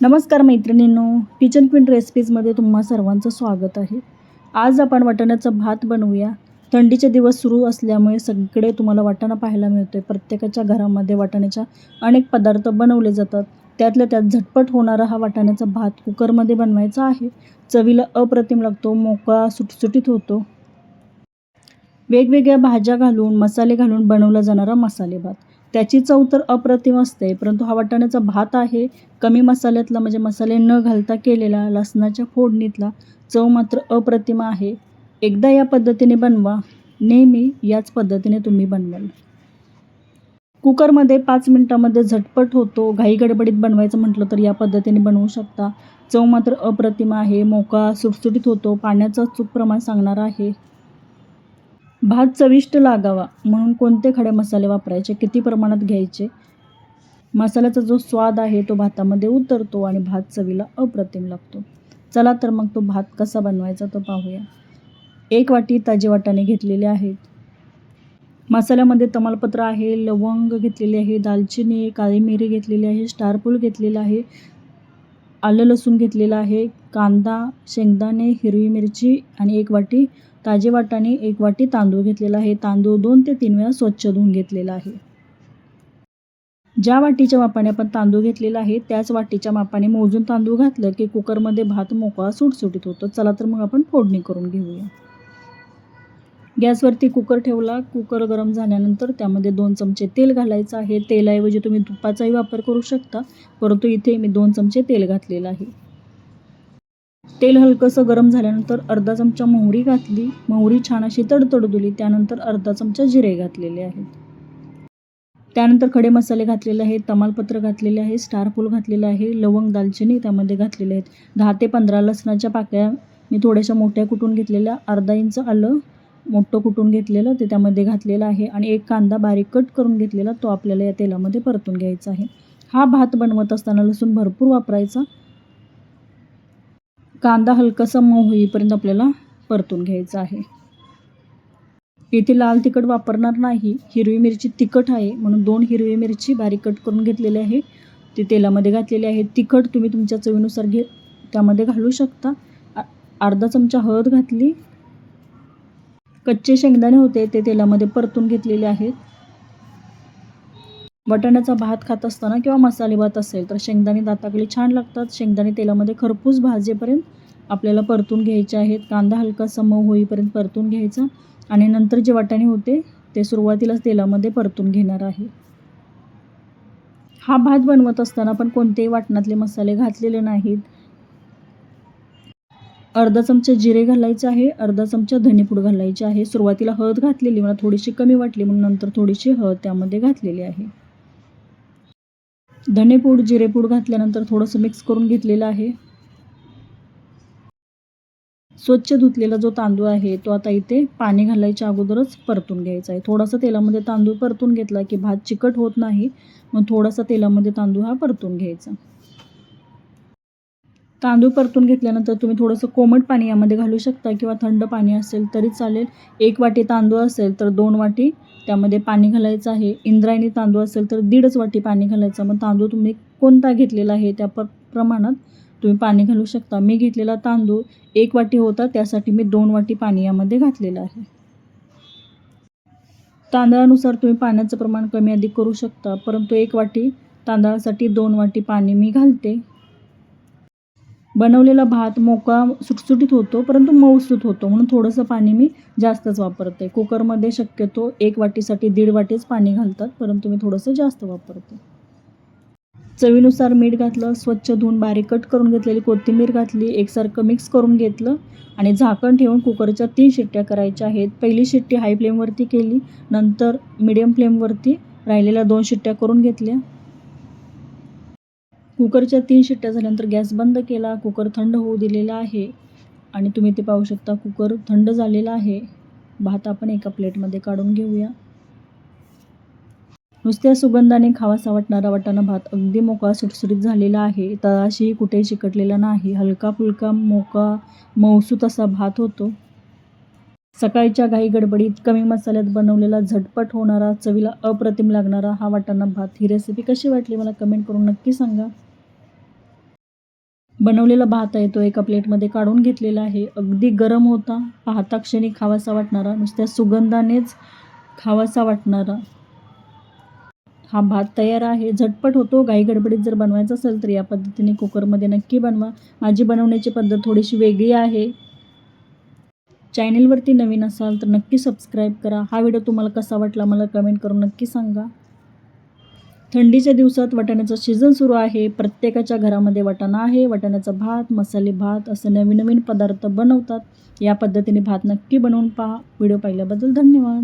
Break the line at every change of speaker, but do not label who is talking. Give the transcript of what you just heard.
नमस्कार मैत्रिणींनो kitchen queen रेसिपीजमध्ये तुम्हा सर्वांचं स्वागत आहे. आज आपण वाटाण्याचा भात बनवूया. थंडीचे दिवस सुरू असल्यामुळे सगळीकडे तुम्हाला वाटाणा पाहायला मिळतो आहे प्रत्येकाच्या घरामध्ये वाटाण्याच्या अनेक पदार्थ बनवले जातात. त्यातल्या त्यात झटपट होणारा हा वाटाण्याचा भात कुकरमध्ये बनवायचा आहे. चवीला अप्रतिम लागतो मोकळा सुटसुटीत होतो. वेगवेगळ्या भाज्या घालून मसाले घालून बनवला जाणारा मसाले भात. त्याची चव तर अप्रतिम असते परंतु हा वाटाण्याचा भात आहे. कमी मसाल्यातला म्हणजे मसाले न घालता केलेला लसणाच्या फोडणीतला चव मात्र अप्रतिम आहे. एकदा या पद्धतीने बनवा. नेहमी याच पद्धतीने तुम्ही बनवाल. कुकरमध्ये पाच मिनटामध्ये झटपट होतो. घाई गडबडीत बनवायचं म्हटलं तर या पद्धतीने बनवू शकता. चव मात्र अप्रतिम आहे. मोका सुटसुटीत होतो. पाण्याचा चूक प्रमाण सांगणार आहे. भात चविष्ट लागावा म्हणून कोणते खडे मसाले वापरायचे? किती प्रमाणात घ्यायचे? मसाल्याचा जो स्वाद आहे तो भातामध्ये उतरतो आणि भात चवीला अप्रतिम लागतो. चला तर मग तो भात कसा बनवायचा तो पाहूया. एक वाटी ताजे वाटाणे घेतलेले आहेत. मसाल्यामध्ये तमालपत्र आहे लवंग घेतलेली आहे दालचिनी काळी मिरी घेतलेली आहे स्टारपूल घेतलेला आहे आलं लसूण घेतलेलं आहे कांदा शेंगदाणे हिरवी मिरची आणि एक वाटी ताजे वाटाणे एक वाटी तांदूळ घेतलेला आहे. तांदूळ दोन ते तीन वेळा स्वच्छ धुवून घेतलेला आहे. ज्या वाटीच्या मापाने आपण तांदूळ घेतलेला आहे त्याच वाटीच्या मापाने मोजून तांदूळ घातलं की कुकरमध्ये भात मोकळा सुटसुटीत होतो. चला तर मग आपण फोडणी करून घेऊया. गॅसवरती कुकर ठेवला. कुकर गरम झाल्यानंतर त्यामध्ये दोन चमचे तेल घालायचं आहे. तेलाऐवजी तुम्ही तुपाचाही वापर करू शकता परंतु इथे मी दोन चमचे तेल घातलेलं आहे. तेल हलकंसं गरम झाल्यानंतर अर्धा चमचा मोहरी घातली. मोहरी छान अशी तडतडुली त्यानंतर अर्धा चमचा जिरे घातलेले आहेत. त्यानंतर खडे मसाले घातलेले आहेत. तमालपत्र घातलेले आहे. स्टार फूल घातलेलं आहे. लवंग दालचिनी त्यामध्ये घातलेले आहेत. दहा ते पंधरा लसणाच्या पाकळ्या मी थोड्याशा मोठ्या कुटून घेतलेल्या. अर्धा इंच आलं. मोठं कुटून घेतलेलं ते त्यामध्ये घातलेलं आहे. आणि एक कांदा बारीक कट करून घेतलेला तो आपल्याला या तेलामध्ये परतून घ्यायचा आहे. हा भात बनवत असताना लसूण भरपूर वापरायचा. कांदा हलकासा मऊ होईपर्यंत आपल्याला परतून घ्यायचा आहे. इथे लाल तिखट वापरणार नाही. हिरवी मिरची तिखट आहे म्हणून दोन हिरवी मिरची बारीक कट करून घेतलेली आहे. ती तेलामध्ये घातलेली आहे. तिखट तुम्ही तुमच्या चवीनुसार घे त्यामध्ये घालू शकता. अर्धा चमचा हळद घातली. कच्चे शेंगदाणे होते ते तेलामध्ये परतून घेतलेले आहेत. वाटाण्याचा भात खात असताना किंवा मसाले भात असेल तर शेंगदाणे दाताखाली छान लागतात. शेंगदाणे तेलामध्ये खरपूस भाजेपर्यंत आपल्याला परतून घ्यायचे आहेत. कांदा हलकासा मऊ होईपर्यंत परतून घ्यायचा आणि नंतर जे वाटाणे होते ते सुरुवातीलाच तेलामध्ये परतून घेणार आहे. हा भात बनवत असताना पण कोणतेही वाटणातले मसाले घातलेले नाहीत. अर्धा चमचा जिरे घालायचे आहे. अर्धा चमचा धनेपूड घालायचे आहे. सुरुवातीला हळद घातलेली मला थोडीशी कमी वाटली म्हणून नंतर थोडीशी हळद त्यामध्ये घातलेली आहे. धनेपूड जिरेपूड घातल्यानंतर थोडंसं मिक्स करून घेतलेलं आहे. स्वच्छ धुतलेला जो तांदूळ आहे तो आता इथे पाणी घालायच्या अगोदरच परतून घ्यायचा आहे. थोडासा तेलामध्ये तांदूळ परतून घेतला की भात चिकट होत नाही मग थोडासा तेलामध्ये तांदूळ हा परतून घ्यायचा. तांदूळ परतून घेतल्यानंतर तुम्ही थोडंसं कोमट पाणी यामध्ये घालू शकता किंवा थंड पाणी असेल तरी चालेल. एक वाटी तांदूळ असेल तर दोन वाटी. त्यामध्ये पाणी घालायचं आहे. इंद्रायणी तांदूळ असेल तर दीडच वाटी पाणी घालायचं. मग तांदूळ तुम्ही कोणता घेतलेला आहे त्या प प्रमाणात तुम्ही पाणी घालू शकता. मी घेतलेला तांदूळ एक वाटी होता. त्यासाठी मी दोन वाटी पाणी यामध्ये घातलेलं आहे. तांदळानुसार तुम्ही पाण्याचं प्रमाण कमी अधिक करू शकता. परंतु एक वाटी तांदळासाठी दोन वाटी पाणी मी घालते. बनवलेला भात मोकळा सुटसुटीत होतो परंतु मऊसूत होतो. म्हणून थोडंसं पाणी मी जास्तच वापरते. कुकरमध्ये शक्यतो एक वाटीसाठी दीड वाटीच पाणी घालतात परंतु मी थोडंसं जास्त वापरते. चवीनुसार मीठ घातलं स्वच्छ धुवून बारीक कट करून घेतलेली कोथिंबीर घातली एकसारखं मिक्स करून घेतलं आणि झाकण ठेवून कुकरच्या तीन शिट्ट्या करायच्या आहेत. पहिली शिट्टी हाय फ्लेमवरती केली नंतर मिडियम फ्लेमवरती राहिलेल्या दोन शिट्ट्या करून घेतल्या. कुकरच्या तीन शिट्ट्या झाल्यानंतर गॅस बंद केला कुकर थंड होऊ दिलेला आहे आणि तुम्ही ते पाहू शकता कुकर थंड झालेला आहे. भात आपण एका प्लेटमध्ये काढून घेऊया. नुसत्या सुगंधाने खावासा वाटणारा वाटाणा भात अगदी मोकळा सुटसुटीत झालेला आहे. तळाशीही कुठेही चिकटलेला नाही. हलका फुलका मोका मौसूत असा भात होतो. सकाळच्या घाई गडबडीत कमी मसाल्यात बनवलेला झटपट होणारा चवीला अप्रतिम लागणारा हा वाटाणा भात. ही रेसिपी कशी वाटली मला कमेंट करून नक्की सांगा. बनवलेला भात आहे तो एका प्लेटमध्ये काढून घेतलेला आहे. अगदी गरम होता. पाहता क्षणी खावासा वाटणारा नुसत्या सुगंधानेच खावासा वाटणारा. हा भात तयार आहे. झटपट होतो. घाई गडबडीत जर बनवायचा असेल तर या पद्धतीने कुकरमध्ये नक्की बनवा. माझी बनवण्याची पद्धत थोडीशी वेगळी आहे. चॅनेलवरती नवीन असाल तर नक्की सबस्क्राईब करा. हा व्हिडिओ तुम्हाला कसा वाटला मला कमेंट करून नक्की सांगा. थंडीच्या दिवसात वाटाण्याचं सीझन सुरू आहे. प्रत्येकाच्या घरामध्ये वाटाणा आहे. वाटाण्याचा भात मसाले भात असं नवीन नवीन पदार्थ बनवतात. या पद्धतीने भात नक्की बनवून पहा. व्हिडिओ पाहिल्याबद्दल धन्यवाद.